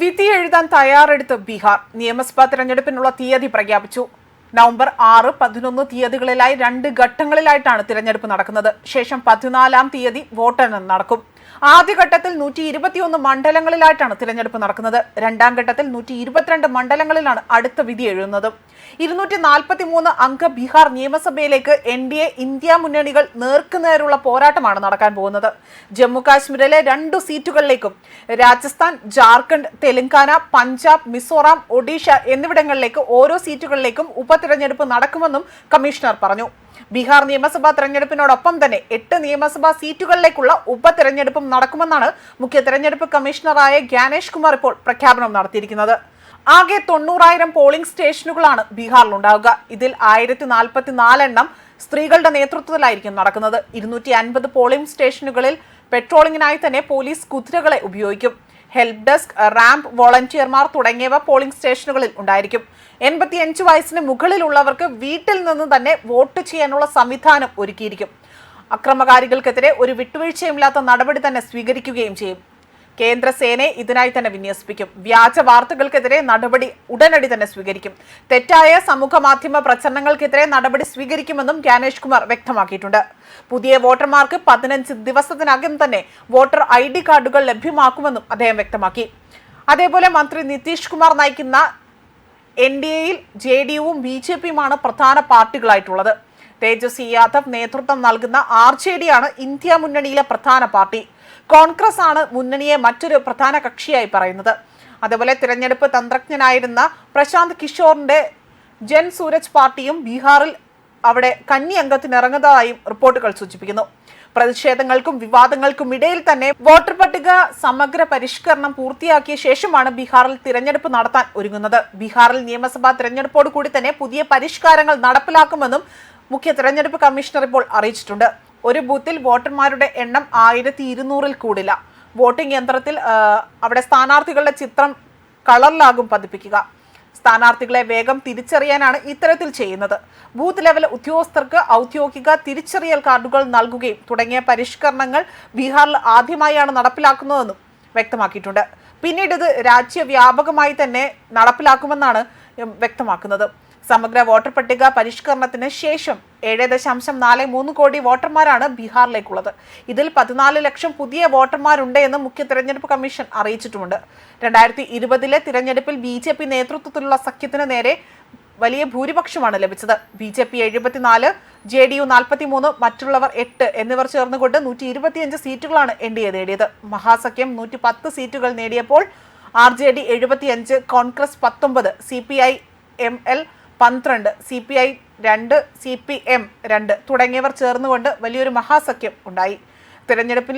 വിധി എഴുതാൻ തയ്യാറെടുത്ത് ബീഹാർ നിയമസഭാ തെരഞ്ഞെടുപ്പിനുള്ള തീയതി പ്രഖ്യാപിച്ചു. നവംബർ ആറ് പതിനൊന്ന് തീയതികളിലായി രണ്ട് ഘട്ടങ്ങളിലായിട്ടാണ് തിരഞ്ഞെടുപ്പ് നടക്കുന്നത്. ശേഷം പതിനാലാം തീയതി വോട്ടെണ്ണൽ നടക്കും. ആദ്യഘട്ടത്തിൽ നൂറ്റി ഇരുപത്തിയൊന്ന് മണ്ഡലങ്ങളിലായിട്ടാണ് തിരഞ്ഞെടുപ്പ് നടക്കുന്നത്. രണ്ടാം ഘട്ടത്തിൽ നൂറ്റി ഇരുപത്തിരണ്ട് മണ്ഡലങ്ങളിലാണ് അടുത്ത വിധി എഴുതുന്നത്. ഇരുന്നൂറ്റി നാൽപ്പത്തി മൂന്ന് അംഗ ബീഹാർ നിയമസഭയിലേക്ക് എൻ ഡി എ ഇന്ത്യ മുന്നണികൾ നേർക്കുനേരുള്ള പോരാട്ടമാണ് നടക്കാൻ പോകുന്നത്. ജമ്മു കാശ്മീരിലെ രണ്ടു സീറ്റുകളിലേക്കും രാജസ്ഥാൻ ജാർഖണ്ഡ് തെലങ്കാന പഞ്ചാബ് മിസോറാം ഒഡീഷ എന്നിവിടങ്ങളിലേക്ക് ഓരോ സീറ്റുകളിലേക്കും ഉപതിരഞ്ഞെടുപ്പ് നടക്കുമെന്നും കമ്മീഷണർ പറഞ്ഞു. ബീഹാർ നിയമസഭാ തെരഞ്ഞെടുപ്പിനോടൊപ്പം തന്നെ എട്ട് നിയമസഭാ സീറ്റുകളിലേക്കുള്ള ഉപതെരഞ്ഞെടുപ്പും നടക്കുമെന്നാണ് മുഖ്യ തെരഞ്ഞെടുപ്പ് കമ്മീഷണറായ ഗ്യാനേഷ് കുമാർ ഇപ്പോൾ പ്രഖ്യാപനം നടത്തിയിരിക്കുന്നത്. ആകെ തൊണ്ണൂറായിരം പോളിംഗ് സ്റ്റേഷനുകളാണ് ബീഹാറിൽ ഉണ്ടാവുക ഇതിൽ ആയിരത്തി നാൽപ്പത്തി നാലെണ്ണം സ്ത്രീകളുടെ നേതൃത്വത്തിലായിരിക്കും നടക്കുന്നത്. ഇരുന്നൂറ്റി അൻപത് പോളിംഗ് സ്റ്റേഷനുകളിൽ പെട്രോളിങ്ങിനായി തന്നെ പോലീസ് കുതിരകളെ ഉപയോഗിക്കും. ഹെൽപ്പ് ഡെസ്ക് റാമ്പ് വോളണ്ടിയർമാർ തുടങ്ങിയവ പോളിംഗ് സ്റ്റേഷനുകളിൽ ഉണ്ടായിരിക്കും. എൺപത്തിയഞ്ച് വയസ്സിന് മുകളിലുള്ളവർക്ക് വീട്ടിൽ നിന്ന് തന്നെ വോട്ട് ചെയ്യാനുള്ള സംവിധാനം ഒരുക്കിയിരിക്കും. അക്രമകാരികൾക്കെതിരെ ഒരു വിട്ടുവീഴ്ചയുമില്ലാത്ത നടപടി തന്നെ സ്വീകരിക്കുകയും ചെയ്യും. കേന്ദ്ര സേനയെ ഇതിനായി തന്നെ വിന്യസിപ്പിക്കും. വ്യാജ വാർത്തകൾക്കെതിരെ നടപടി ഉടനടി തന്നെ സ്വീകരിക്കും. തെറ്റായ സമൂഹ മാധ്യമ പ്രചരണങ്ങൾക്കെതിരെ നടപടി സ്വീകരിക്കുമെന്നും ജ്ഞാനേഷ് കുമാർ വ്യക്തമാക്കിയിട്ടുണ്ട്. പുതിയ വോട്ടർമാർക്ക് പതിനഞ്ച് ദിവസത്തിനകം തന്നെ വോട്ടർ ഐ ഡി കാർഡുകൾ ലഭ്യമാക്കുമെന്നും അദ്ദേഹം വ്യക്തമാക്കി. അതേപോലെ മന്ത്രി നിതീഷ് കുമാർ നയിക്കുന്ന എൻ ഡി എയിൽ ജെ ഡി യുവും ബി ജെ പിയുമാണ് പ്രധാന പാർട്ടികളായിട്ടുള്ളത്. തേജസ്വി യാദവ് നേതൃത്വം നൽകുന്ന ആർ ജെ ഡി ആണ് ഇന്ത്യ മുന്നണിയിലെ പ്രധാന പാർട്ടി. കോൺഗ്രസ് ആണ് മുന്നണിയെ മറ്റൊരു പ്രധാന കക്ഷിയായി പറയുന്നത്. അതുപോലെ തിരഞ്ഞെടുപ്പ് തന്ത്രജ്ഞനായിരുന്ന പ്രശാന്ത് കിഷോറിന്റെ ജൻ സൂരജ് പാർട്ടിയും ബീഹാറിൽ അവിടെ കന്നി അംഗത്തിനിറങ്ങുന്നതായും റിപ്പോർട്ടുകൾ സൂചിപ്പിക്കുന്നു. പ്രതിഷേധങ്ങൾക്കും വിവാദങ്ങൾക്കും ഇടയിൽ തന്നെ വോട്ടർ പട്ടിക സമഗ്ര പരിഷ്കരണം പൂർത്തിയാക്കിയ ശേഷമാണ് ബീഹാറിൽ തിരഞ്ഞെടുപ്പ് നടത്താൻ ഒരുങ്ങുന്നത്. ബീഹാറിൽ നിയമസഭാ തിരഞ്ഞെടുപ്പോടുകൂടി തന്നെ പുതിയ പരിഷ്കാരങ്ങൾ നടപ്പിലാക്കുമെന്നും മുഖ്യ തിരഞ്ഞെടുപ്പ് കമ്മീഷണർ ഇപ്പോൾ അറിയിച്ചിട്ടുണ്ട്. ഒരു ബൂത്തിൽ വോട്ടർമാരുടെ എണ്ണം ആയിരത്തി ഇരുന്നൂറിൽ കൂടില്ല. വോട്ടിംഗ് യന്ത്രത്തിൽ അവിടെ സ്ഥാനാർത്ഥികളുടെ ചിത്രം കളറിലാകും പതിപ്പിക്കുക. സ്ഥാനാർത്ഥികളെ വേഗം തിരിച്ചറിയാനാണ് ഇത്തരത്തിൽ ചെയ്യുന്നത്. ബൂത്ത് ലെവൽ ഉദ്യോഗസ്ഥർക്ക് ഔദ്യോഗിക തിരിച്ചറിയൽ കാർഡുകൾ നൽകുകയും തുടങ്ങിയ പരിഷ്കരണങ്ങൾ ബീഹാറിൽ ആദ്യമായാണ് നടപ്പിലാക്കുന്നതെന്നും വ്യക്തമാക്കിയിട്ടുണ്ട്. പിന്നീട് ഇത് രാജ്യവ്യാപകമായി തന്നെ നടപ്പിലാക്കുമെന്നാണ് വ്യക്തമാക്കുന്നത്. സമഗ്ര വോട്ടർ പട്ടിക പരിഷ്കരണത്തിന് ശേഷം ഏഴ് ദശാംശം നാല് മൂന്ന് കോടി വോട്ടർമാരാണ് ബീഹാറിലേക്കുള്ളത്. ഇതിൽ പതിനാല് ലക്ഷം പുതിയ വോട്ടർമാരുണ്ട് എന്ന് മുഖ്യ തെരഞ്ഞെടുപ്പ് കമ്മീഷൻ അറിയിച്ചിട്ടുമുണ്ട്. രണ്ടായിരത്തി ഇരുപതിലെ തിരഞ്ഞെടുപ്പിൽ ബി ജെ പി നേതൃത്വത്തിലുള്ള സഖ്യത്തിന് നേരെ വലിയ ഭൂരിപക്ഷമാണ് ലഭിച്ചത്. ബി ജെ പി എഴുപത്തിനാല് ജെ ഡി യു നാൽപ്പത്തിമൂന്ന് മറ്റുള്ളവർ എട്ട് എന്നിവർ ചേർന്നുകൊണ്ട് നൂറ്റി ഇരുപത്തിയഞ്ച് സീറ്റുകളാണ് എൻ ഡി എ നേടിയത്. മഹാസഖ്യം നൂറ്റി പത്ത് സീറ്റുകൾ നേടിയപ്പോൾ ആർ ജെ ഡി എഴുപത്തിയഞ്ച് കോൺഗ്രസ് പത്തൊമ്പത് C P I M L പന്ത്രണ്ട് സി പി ഐ രണ്ട് സി പി എം രണ്ട് തുടങ്ങിയവർ ചേർന്നുകൊണ്ട് വലിയൊരു മഹാസഖ്യം ഉണ്ടായി. തിരഞ്ഞെടുപ്പിൽ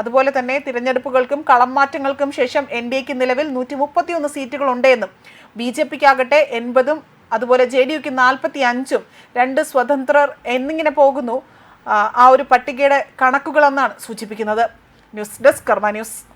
അതുപോലെ തന്നെ തിരഞ്ഞെടുപ്പുകൾക്കും കളം മാറ്റങ്ങൾക്കും ശേഷം എൻ ഡി എക്ക് നിലവിൽ നൂറ്റി മുപ്പത്തിയൊന്ന് സീറ്റുകളുണ്ടെന്നും ബി ജെ പിക്കാകട്ടെ എൺപതും അതുപോലെ ജെ ഡി യുക്ക് നാൽപ്പത്തി അഞ്ചും രണ്ട് സ്വതന്ത്രർ എന്നിങ്ങനെ പോകുന്നു ആ, ഒരു പട്ടികയുടെ കണക്കുകളെന്നാണ് സൂചിപ്പിക്കുന്നത്. News desk Karma news.